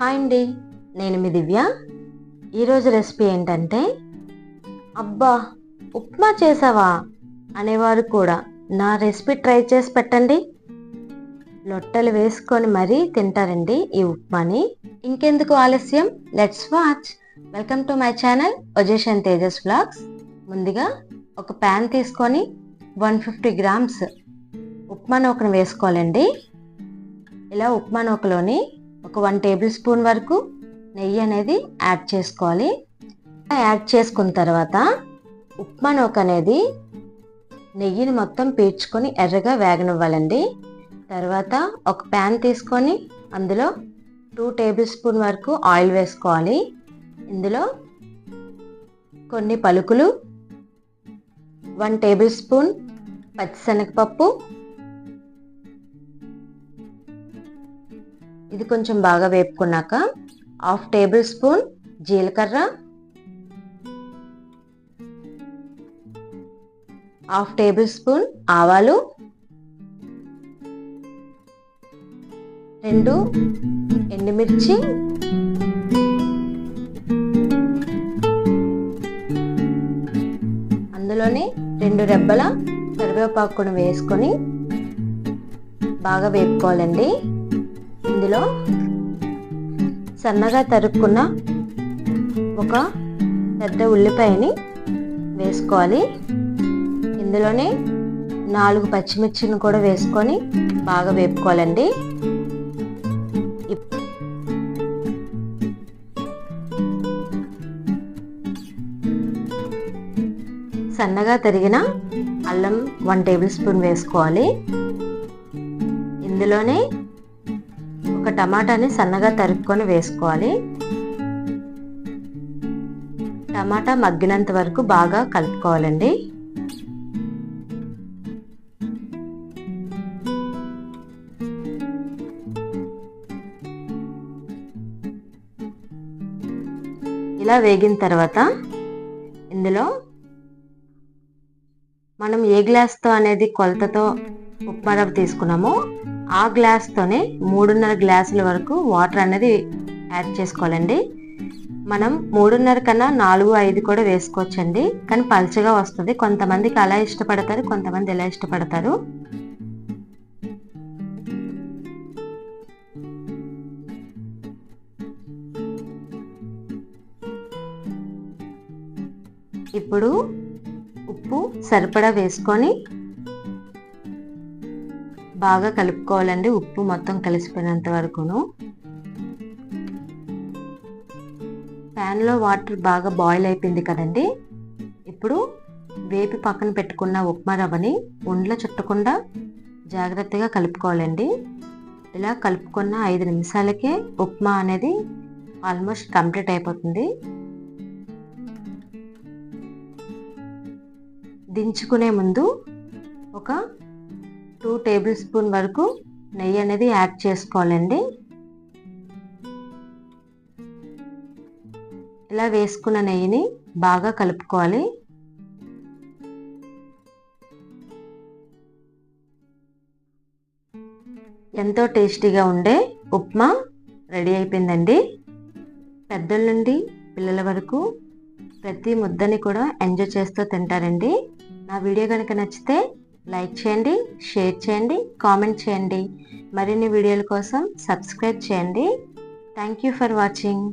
Hi అండి నేను మీ దివ్య. ఈరోజు రెసిపీ ఏంటంటే అబ్బా ఉప్మా చేసావా అనేవారు కూడా నా రెసిపీ ట్రై చేసి పెట్టండి. లొట్టలు వేసుకొని మరీ తింటారండి ఈ ఉప్మాని. ఇంకెందుకు ఆలస్యం? Let's watch welcome to my channel ఒజేషన్ Tejas blogs ముందుగా ఒక ప్యాన్ తీసుకొని వన్ ఫిఫ్టీ గ్రామ్స్ ఉప్మా నూకను వేసుకోవాలండి. ఇలా ఉప్మా నూకలోని ఒక వన్ టేబుల్ స్పూన్ వరకు నెయ్యి అనేది యాడ్ చేసుకోవాలి. యాడ్ చేసుకున్న తర్వాత ఉప్మా నూక అనేది నెయ్యిని మొత్తం పీల్చుకొని ఎర్రగా వేగనివ్వాలండి. తర్వాత ఒక ప్యాన్ తీసుకొని అందులో టూ టేబుల్ స్పూన్ వరకు ఆయిల్ వేసుకోవాలి. ఇందులో కొన్ని పలుకులు వన్ టేబుల్ స్పూన్ పచ్చిశనగపప్పు ఇది కొంచెం బాగా వేపుకున్నాక హాఫ్ టేబుల్ స్పూన్ జీలకర్ర హాఫ్ టేబుల్ స్పూన్ ఆవాలు రెండు ఎండుమిర్చి అందులోనే రెండు రెబ్బల కరివేపాకును వేసుకొని బాగా వేపుకోవాలండి. ఇందులో సన్నగా తరుక్కున్న ఒక పెద్ద ఉల్లిపాయని వేసుకోవాలి. ఇందులోనే నాలుగు పచ్చిమిర్చిని కూడా వేసుకొని బాగా వేపుకోవాలండి. సన్నగా తరిగిన అల్లం వన్ టేబుల్ స్పూన్ వేసుకోవాలి. ఇందులోనే ఒక టమాటాని సన్నగా తరుక్కొని వేసుకోవాలి. టమాటా మగ్గినంత వరకు బాగా కలుపుకోవాలండి. ఇలా వేగిన తర్వాత ఇందులో మనం ఏ గ్లాస్తో అనేది కొలతతో ఉప్మా రవ్వ తీసుకున్నామో ఆ గ్లాస్తోనే మూడున్నర గ్లాసుల వరకు వాటర్ అనేది యాడ్ చేసుకోవాలండి. మనం మూడున్నర కన్నా నాలుగు ఐదు కూడా వేసుకోవచ్చండి. కానీ పల్చగా వస్తుంది. కొంతమందికి అలా ఇష్టపడతారు కొంతమంది ఎలా ఇష్టపడతారు. ఇప్పుడు ఉప్పు సరిపడా వేసుకొని బాగా కలుపుకోవాలండి. ఉప్పు మొత్తం కలిసిపోయినంత వరకును. ప్యాన్లో వాటర్ బాగా బాయిల్ అయిపోయింది కదండి. ఇప్పుడు వేపి పక్కన పెట్టుకున్న ఉప్మా రవ్వని ఉండలో చుట్టకుండా జాగ్రత్తగా కలుపుకోవాలండి. ఇలా కలుపుకున్న ఐదు నిమిషాలకే ఉప్మా అనేది ఆల్మోస్ట్ కంప్లీట్ అయిపోతుంది. దించుకునే ముందు ఒక టూ టేబుల్ స్పూన్ వరకు నెయ్యి అనేది యాడ్ చేసుకోవాలండి. ఇలా వేసుకున్న నెయ్యిని బాగా కలుపుకోవాలి. ఎంతో టేస్టీగా ఉండే ఉప్మా రెడీ అయిపోయిందండి. పెద్దల నుండి పిల్లల వరకు ప్రతి ముద్దని కూడా ఎంజాయ్ చేస్తూ తింటారండి. నా వీడియో కనుక నచ్చితే లైక్ చేయండి షేర్ చేయండి కామెంట్ చేయండి. మరిన్ని వీడియోల కోసం సబ్స్క్రైబ్ చేయండి. Thank you for watching.